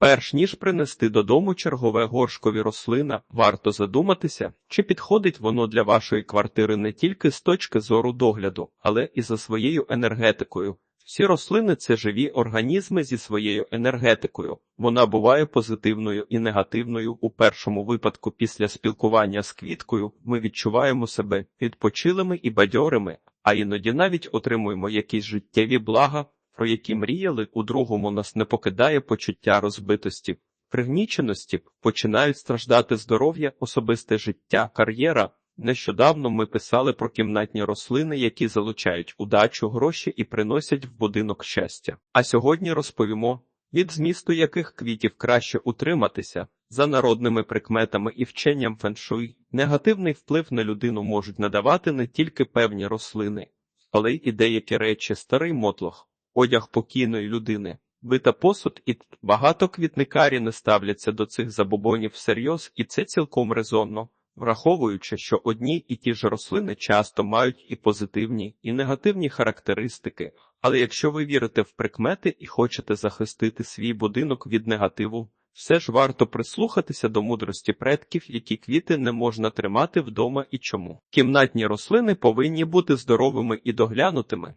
Перш ніж принести додому чергове горшкові рослина, варто задуматися, чи підходить воно для вашої квартири не тільки з точки зору догляду, але і за своєю енергетикою. Всі рослини це живі організми зі своєю енергетикою. Вона буває позитивною і негативною. У першому випадку, після спілкування з квіткою, ми відчуваємо себе відпочилими і бадьорими, а іноді навіть отримуємо якісь життєві блага, про які мріяли. У другому нас не покидає почуття розбитості, пригніченості, починають страждати здоров'я, особисте життя, кар'єра. Нещодавно ми писали про кімнатні рослини, які залучають удачу, гроші і приносять в будинок щастя. А сьогодні розповімо, від змісту яких квітів краще утриматися за народними прикметами і вченням феншуй. Негативний вплив на людину можуть надавати не тільки певні рослини, але й деякі речі, старий мотлох, одяг покійної людини. Бита посуд і багато квітникарі не ставляться до цих забобонів всерйоз, і це цілком резонно враховуючи, що одні і ті ж рослини часто мають і позитивні, і негативні характеристики. Але якщо ви вірите в прикмети і хочете захистити свій будинок від негативу, все ж варто прислухатися до мудрості предків, які квіти не можна тримати вдома і чому. Кімнатні рослини повинні бути здоровими і доглянутими.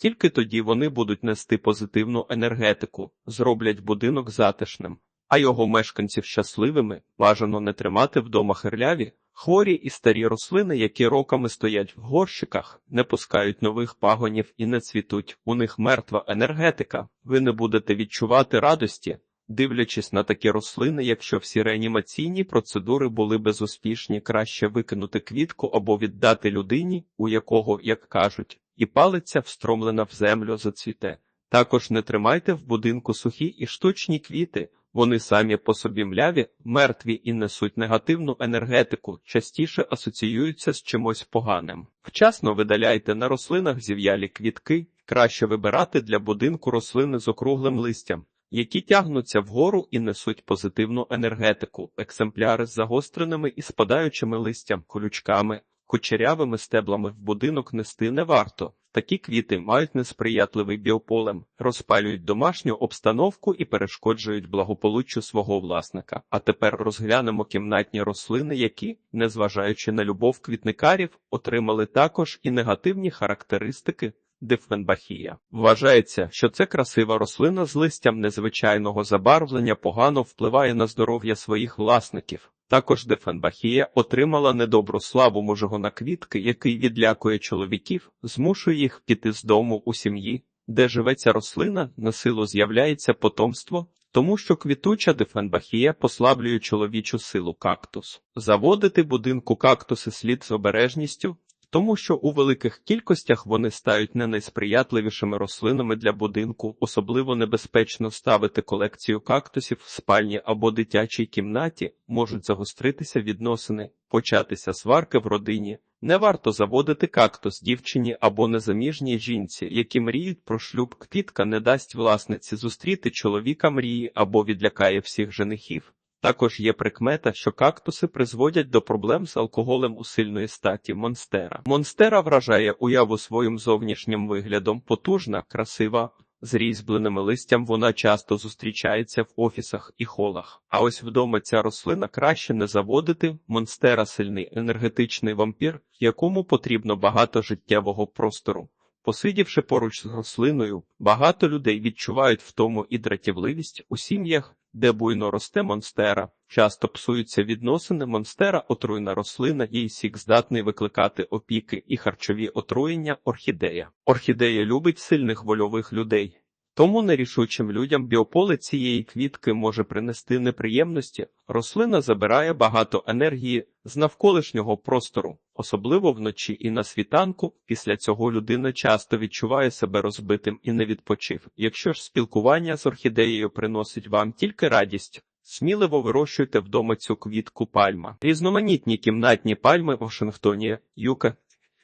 Тільки тоді вони будуть нести позитивну енергетику, зроблять будинок затишним, а його мешканців щасливими бажано не тримати вдома хирляві, хворі і старі рослини, які роками стоять в горщиках, не пускають нових пагонів і не цвітуть. У них мертва енергетика. Ви не будете відчувати радості, дивлячись на такі рослини, якщо всі реанімаційні процедури були безуспішні, краще викинути квітку або віддати людині, у якого, як кажуть, і палиця встромлена в землю зацвіте. Також не тримайте в будинку сухі і штучні квіти. Вони самі по собі мляві, мертві і несуть негативну енергетику, частіше асоціюються з чимось поганим. Вчасно видаляйте на рослинах зів'ялі квітки, краще вибирати для будинку рослини з округлим листям, які тягнуться вгору і несуть позитивну енергетику, екземпляри з загостреними і спадаючими листям, колючками, кучерявими стеблами в будинок нести не варто. Такі квіти мають несприятливий біополем, розпалюють домашню обстановку і перешкоджують благополуччю свого власника. А тепер розглянемо кімнатні рослини, які, незважаючи на любов квітникарів, отримали також і негативні характеристики. Дифвенбахія. Вважається, що це красива рослина з листям незвичайного забарвлення погано впливає на здоров'я своїх власників. Також Дефенбахія отримала недобру славу мужого квітки, який відлякує чоловіків, змушує їх піти з дому у сім'ї, де живе ця рослина, на силу з'являється потомство, тому що квітуча дефенбахія послаблює чоловічу силу кактус. Заводити будинку кактуси слід з обережністю, тому що у великих кількостях вони стають не найсприятливішими рослинами для будинку, особливо небезпечно ставити колекцію кактусів в спальні або дитячій кімнаті, можуть загостритися відносини, початися сварки в родині. Не варто заводити кактус дівчині або незаміжній жінці, які мріють про шлюб. Квітка не дасть власниці зустріти чоловіка мрії або відлякає всіх женихів. Також є прикмета, що кактуси призводять до проблем з алкоголем у сильної статі монстера. Монстера вражає уяву своїм зовнішнім виглядом, потужна, красива. З різьбленими листям вона часто зустрічається в офісах і холах. А ось вдома ця рослина краще не заводити. Монстера сильний енергетичний вампір, якому потрібно багато життєвого простору. Посидівши поруч з рослиною, багато людей відчувають втому і дратівливість у сім'ях, де буйно росте монстера. Часто псуються відносини монстера, отруйна рослина, її сік здатний викликати опіки і харчові отруєння орхідея. Орхідея любить сильних вольових людей. Тому нерішучим людям біополе цієї квітки може принести неприємності. Рослина забирає багато енергії з навколишнього простору, особливо вночі і на світанку. Після цього людина часто відчуває себе розбитим і не відпочив. Якщо ж спілкування з орхідеєю приносить вам тільки радість. Сміливо вирощуйте вдома цю квітку пальма. Різноманітні кімнатні пальми в Вашингтоні, Юка,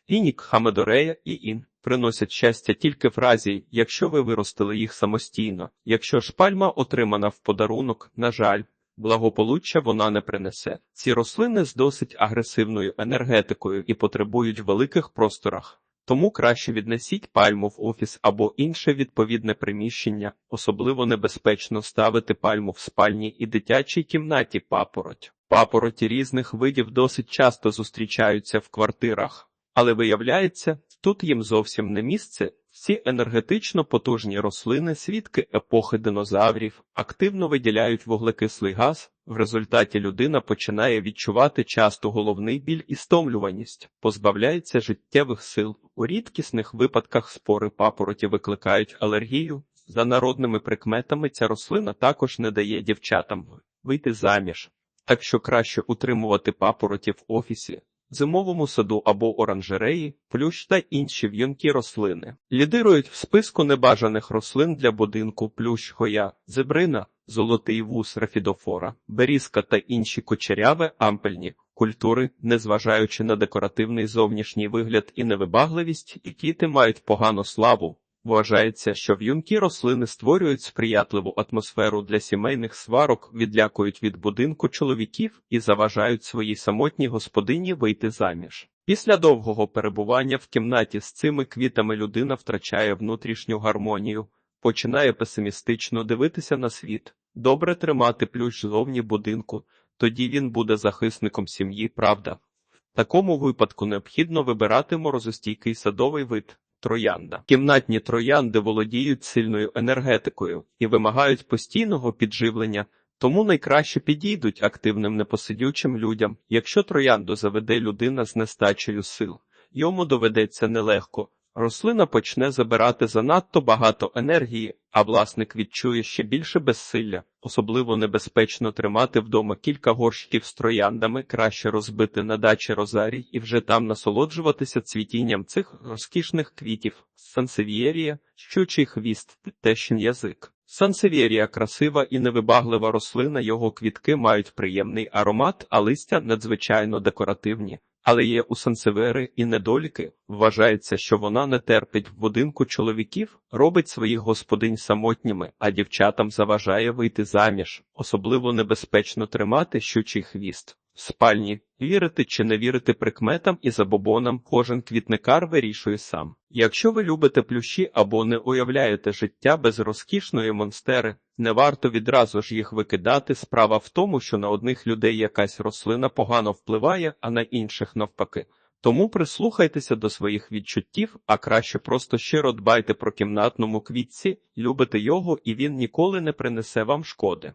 Інік, Хамедорея і Ін приносять щастя тільки в разі, якщо ви виростили їх самостійно. Якщо ж пальма отримана в подарунок, на жаль, благополуччя вона не принесе. Ці рослини з досить агресивною енергетикою і потребують великих просторах. Тому краще віднесіть пальму в офіс або інше відповідне приміщення. Особливо небезпечно ставити пальму в спальні і дитячій кімнаті папороть. Папороті різних видів досить часто зустрічаються в квартирах, але виявляється, тут їм зовсім не місце. Ці енергетично потужні рослини, свідки епохи динозаврів, активно виділяють вуглекислий газ. В результаті людина починає відчувати часто головний біль і стомлюваність, позбавляється життєвих сил. У рідкісних випадках спори папороті викликають алергію. За народними прикметами ця рослина також не дає дівчатам вийти заміж, так що краще утримувати папороті в офісі зимовому саду або оранжереї, плющ та інші в'юнкі рослини. Лідирують в списку небажаних рослин для будинку плющ хоя, зебрина, золотий вус рафідофора, берізка та інші кучеряве ампельні культури, незважаючи на декоративний зовнішній вигляд і невибагливість, і квіти мають погану славу. Вважається, що в'юнкі рослини створюють сприятливу атмосферу для сімейних сварок, відлякують від будинку чоловіків і заважають своїй самотній господині вийти заміж. Після довгого перебування в кімнаті з цими квітами людина втрачає внутрішню гармонію, починає песимістично дивитися на світ. Добре тримати плющ зовні будинку, тоді він буде захисником сім'ї, правда. В такому випадку необхідно вибирати морозостійкий садовий вид. Троянда. Кімнатні троянди володіють сильною енергетикою і вимагають постійного підживлення, тому найкраще підійдуть активним непосидючим людям. Якщо троянду заведе людина з нестачею сил, йому доведеться нелегко. Рослина почне забирати занадто багато енергії, а власник відчує ще більше безсилля. Особливо небезпечно тримати вдома кілька горщиків з трояндами, краще розбити на дачі розарій і вже там насолоджуватися цвітінням цих розкішних квітів. Сансевієрія, щучий хвіст, тещин язик. Сансевієрія красива і невибаглива рослина, його квітки мають приємний аромат, а листя надзвичайно декоративні. Але є у сансевери і недоліки. Вважається, що вона не терпить в будинку чоловіків, робить своїх господинь самотніми, а дівчатам заважає вийти заміж. Особливо небезпечно тримати щучий хвіст. Спальні вірити чи не вірити прикметам і забобонам кожен квітникар вирішує сам. Якщо ви любите плющі або не уявляєте життя без розкішної монстери, не варто відразу ж їх викидати. Справа в тому, що на одних людей якась рослина погано впливає, а на інших навпаки. Тому прислухайтеся до своїх відчуттів, а краще просто щиро дбайте про кімнатному квітці, любите його, і він ніколи не принесе вам шкоди.